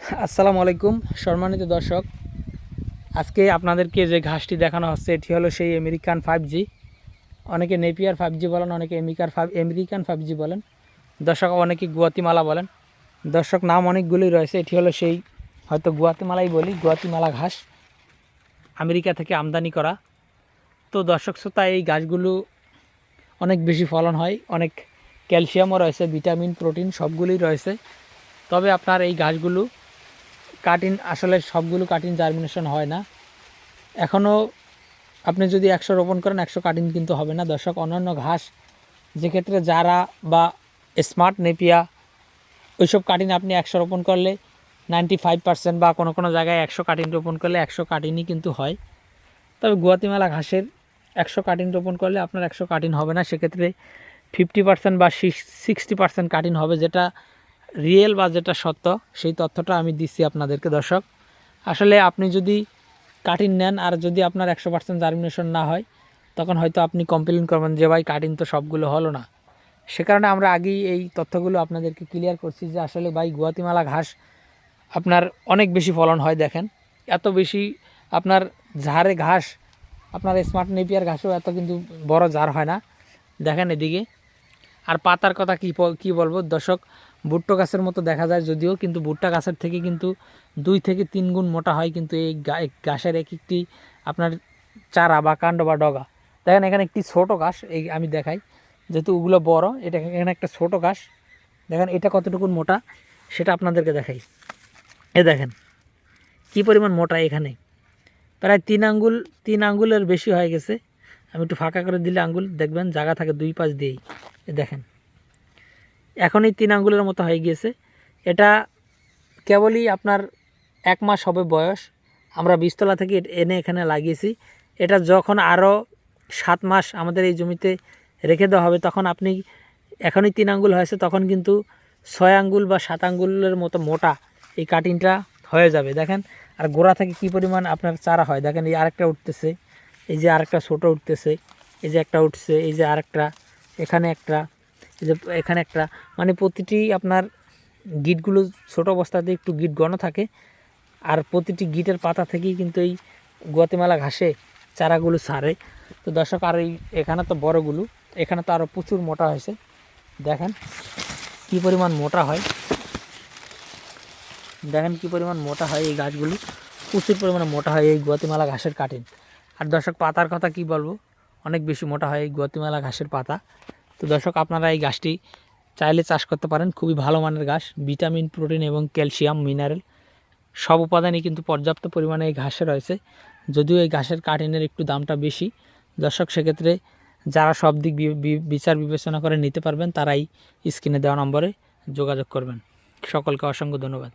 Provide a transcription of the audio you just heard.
আসসালামু আলাইকুম, সম্মানিত দর্শক। আজকে আপনাদেরকে যে ঘাসটি দেখানো হচ্ছে, এটি হলো সেই আমেরিকান ফাইভ জি অনেকে নেপিয়ার ফাইভ জি বলেন, অনেকে আমেরিকার ফাইভ আমেরিকান ফাইভ জি বলেন। দর্শক, অনেকে গুয়াতিমালা বলেন। দর্শক, নাম অনেকগুলোই রয়েছে। এটি হলো সেই, হয়তো গুয়াতিমালাই বলি, গুয়াতিমালা ঘাস। আমেরিকা থেকে আমদানি করা। তো দর্শক শ্রোতা, এই গাছগুলো অনেক বেশি ফলন হয়। অনেক ক্যালসিয়ামও রয়েছে, ভিটামিন, প্রোটিন সবগুলোই রয়েছে। তবে আপনার এই গাছগুলো কাটিং আসলে সবগুলো কাটিং জার্মিনেশন হয় না। এখনও আপনি যদি একশো রোপণ করেন, একশো কাটিং কিন্তু হবে না। দর্শক, অন্যান্য ঘাস যেক্ষেত্রে যারা বা স্মার্ট নেপিয়া ওইসব কাটিং আপনি একশো রোপণ করলে নাইনটি ফাইভ পার্সেন্ট বা কোনো কোনো জায়গায় একশো কাটিং রোপণ করলে একশো কাটিনই কিন্তু হয়। তবে গুয়াতিমালা ঘাসের একশো কাটিং রোপণ করলে আপনার একশো কাটিং হবে না। সেক্ষেত্রে ফিফটি পার্সেন্ট বা সিক্সটি পার্সেন্ট কাটিং হবে, যেটা রিয়েল বা যেটা সত্য, সেই তথ্যটা আমি দিচ্ছি আপনাদেরকে, দর্শক। আসলে আপনি যদি কাটিং নেন আর যদি আপনার একশো পার্সেন্ট জার্মিনেশন না হয়, তখন হয়তো আপনি কমপ্লেন করবেন যে, ভাই কাটিং তো সবগুলো হলো না। সে কারণে আমরা আগেই এই তথ্যগুলো আপনাদেরকে ক্লিয়ার করছি যে, আসলে ভাই, গুয়াতিমালা ঘাস আপনার অনেক বেশি ফলন হয়, দেখেন। এত বেশি আপনার ঝাড়ে ঘাস, আপনার স্মার্ট নেপিয়ার ঘাসও এত কিন্তু বড় ঝাড় হয় না। দেখেন এদিকে। আর পাতার কথা কী কী বলব? দর্শক ভুট্টো গাছের মতো দেখা যায় যদিও, কিন্তু ভুট্টা গাছের থেকে কিন্তু দুই থেকে তিন গুণ মোটা হয় কিন্তু এই গাছের এক একটি আপনার চারা বা কাণ্ড বা ডগা। দেখেন এখানে একটি ছোট গাছ এই আমি দেখাই। যেহেতু ওগুলো বড়, এটা এখানে একটা ছোট গাছ দেখেন এটা কতটুকু মোটা, সেটা আপনাদেরকে দেখাই। এ দেখেন, কি পরিমাণ মোটা এখানে। প্রায় তিন আঙ্গুল, তিন আঙ্গুলের বেশি হয়ে গেছে। আমি একটু ফাঁকা করে দিলে আঙ্গুল দেখবেন, জায়গা থাকে দুই পাশ দিয়েই। এ দেখেন এখনই তিন আঙ্গুলের মতো হয়ে গিয়েছে। এটা কেবলই আপনার এক মাস হবে বয়স। আমরা বীজতলা থেকে এনে এখানে লাগিয়েছি। এটা যখন আরও সাত মাস আমাদের এই জমিতে রেখে দেওয়া হবে, তখন আপনি এখনই তিন আঙ্গুল হয়েছে, তখন কিন্তু ছয় আঙ্গুল বা সাত আঙ্গুলের মতো মোটা এই কাটিংটা হয়ে যাবে। দেখেন, আর গোড়া থেকে কি পরিমাণ আপনার চারা হয়? দেখেন, এই আরেকটা উঠতেছে, এই যে আরেকটা ছোটো উঠতেছে, এই যে একটা উঠছে, এই যে আরেকটা, এখানে একটা যে এখানে একটা মানে প্রতিটি আপনার গিটগুলো ছোট অবস্থাতে একটু গিট ঘন থাকে। আর প্রতিটি গিটের পাতা থেকেই কিন্তু এই গুয়াতিমালা ঘাসে চারাগুলো ছাড়ে তো দর্শক, আর এই এখানে তো বড়গুলো, এখানে তো আরও প্রচুর মোটা হয়েছে। দেখেন কি পরিমাণ মোটা হয়। দেখেন কি পরিমাণ মোটা হয় এই গাছগুলো। প্রচুর পরিমাণে মোটা হয় এই গুয়াতিমালা ঘাসের কাটিং আর দর্শক, পাতার কথা কি বলব? অনেক বেশি মোটা হয় এই গুয়াতিমালা ঘাসের পাতা। তো দর্শক, আপনারা এই গাছটি চাইলে চাষ করতে পারেন। খুবই ভালো মানের গাছ, ভিটামিন, প্রোটিন এবং ক্যালসিয়াম, মিনারেল। সব উপাদানই কিন্তু পর্যাপ্ত পরিমাণে এই ঘাসে রয়েছে। যদিও এই ঘাসের কাটিনের একটু দামটা বেশি। দর্শক, সেক্ষেত্রে যারা সব দিক বিচার বিবেচনা করে নিতে পারবেন, তারাই স্ক্রিনে দেওয়া নম্বরে যোগাযোগ করবেন। সকলকে অসংখ্য ধন্যবাদ।